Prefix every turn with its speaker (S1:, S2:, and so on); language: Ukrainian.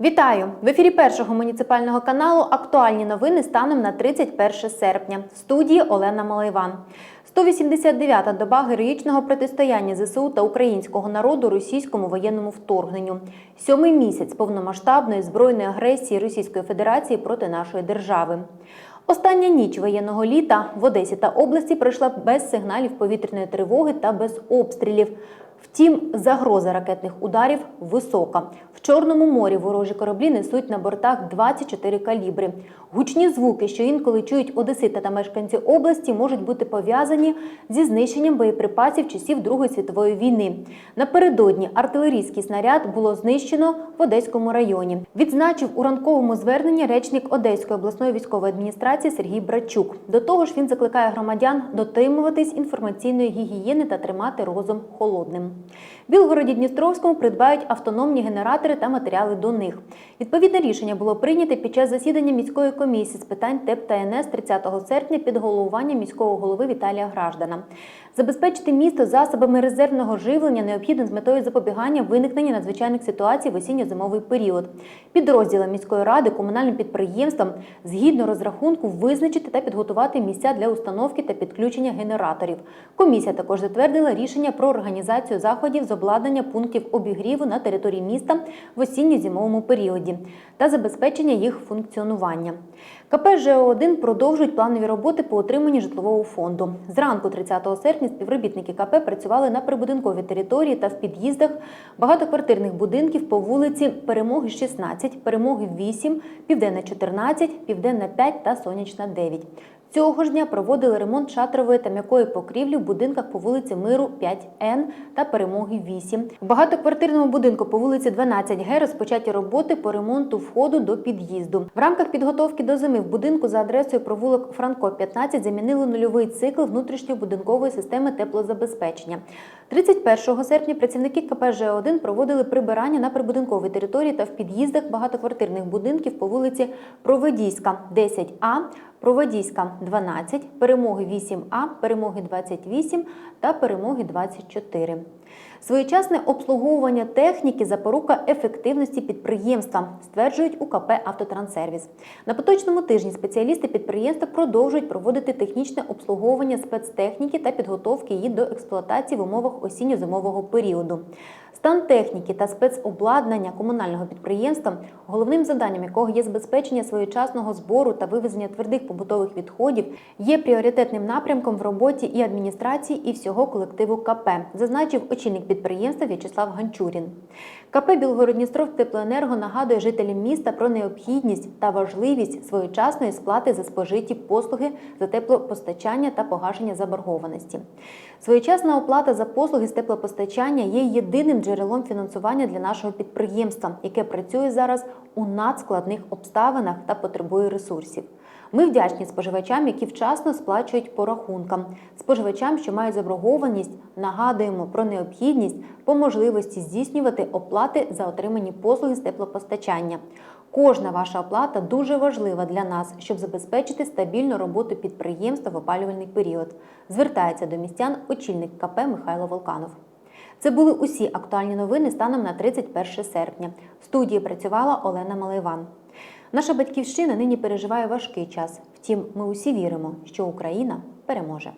S1: Вітаю! В ефірі першого муніципального каналу актуальні новини станом на 31 серпня. В студії Олена Малайван. 189-та доба героїчного протистояння ЗСУ та українського народу російському воєнному вторгненню. Сьомий місяць повномасштабної збройної агресії Російської Федерації проти нашої держави. Остання ніч воєнного літа в Одесі та області пройшла без сигналів повітряної тривоги та без обстрілів. Втім, загроза ракетних ударів висока. В Чорному морі ворожі кораблі несуть на бортах 24 калібри. Гучні звуки, що інколи чують одесити та мешканці області, можуть бути пов'язані зі знищенням боєприпасів часів Другої світової війни. Напередодні артилерійський снаряд було знищено в Одеському районі. Відзначив у ранковому зверненні речник Одеської обласної військової адміністрації Сергій Брачук. До того ж, він закликає громадян дотримуватись інформаційної гігієни та тримати розум холодним. Білгороді Дністровському придбають автономні генератори та матеріали до них. Відповідне рішення було прийнято під час засідання міської комісії з питань ТЕП та НС 30 серпня під головуванням міського голови Віталія Граждана. Забезпечити місто засобами резервного живлення необхідно з метою запобігання виникнення надзвичайних ситуацій в осінньо-зимовий період. Підрозділам міської ради комунальним підприємствам згідно розрахунку визначити та підготувати місця для установки та підключення генераторів. Комісія також затвердила рішення про організацію заходів з обладнання пунктів обігріву на території міста в осінньо-зимовому періоді та забезпечення їх функціонування. КП ЖО1 продовжують планові роботи по отриманні житлового фонду. Зранку 30 серпня співробітники КП працювали на прибудинковій території та в під'їздах багатоквартирних будинків по вулиці Перемоги 16, Перемоги 8, Південна 14, Південна 5 та Сонячна 9. Цього ж дня проводили ремонт шатрової та м'якої покрівлі в будинках по вулиці Миру 5Н та Перемоги 8. В багатоквартирному будинку по вулиці 12Г розпочаті роботи по ремонту входу до під'їзду. В рамках підготовки до зими в будинку за адресою провулок Франко 15 замінили нульовий цикл внутрішньобудинкової системи теплозабезпечення. 31 серпня працівники КП Ж1 проводили прибирання на прибудинковій території та в під'їздах багатоквартирних будинків по вулиці Проведійська 10А, Проводійська 12, Перемоги 8А, Перемоги 28 та Перемоги 24. Своєчасне обслуговування техніки запорука ефективності підприємства, стверджують у КП «Автотранссервіс». На поточному тижні спеціалісти підприємства продовжують проводити технічне обслуговування спецтехніки та підготовки її до експлуатації в умовах осінньо-зимового періоду. Стан техніки та спецобладнання комунального підприємства, головним завданням якого є забезпечення своєчасного збору та вивезення твердих побутових відходів, є пріоритетним напрямком в роботі і адміністрації, і всього колективу КП, зазначив очільник підприємства В'ячеслав Ганчурін. КП Білгородністров Теплоенерго нагадує жителям міста про необхідність та важливість своєчасної сплати за спожиті послуги за теплопостачання та погашення заборгованості. Своєчасна оплата за послуги з теплопостачання є єдиним джерелом фінансування для нашого підприємства, яке працює зараз у надскладних обставинах та потребує ресурсів. Ми вдячні споживачам, які вчасно сплачують по рахункам. Споживачам, що мають заборгованість, нагадуємо про необхідність по можливості здійснювати оплати за отримані послуги з теплопостачання. Кожна ваша оплата дуже важлива для нас, щоб забезпечити стабільну роботу підприємства в опалювальний період. Звертається до містян очільник КП Михайло Волканов. Це були усі актуальні новини станом на 31 серпня. В студії працювала Олена Маливан. Наша батьківщина нині переживає важкий час. Втім, ми усі віримо, що Україна переможе.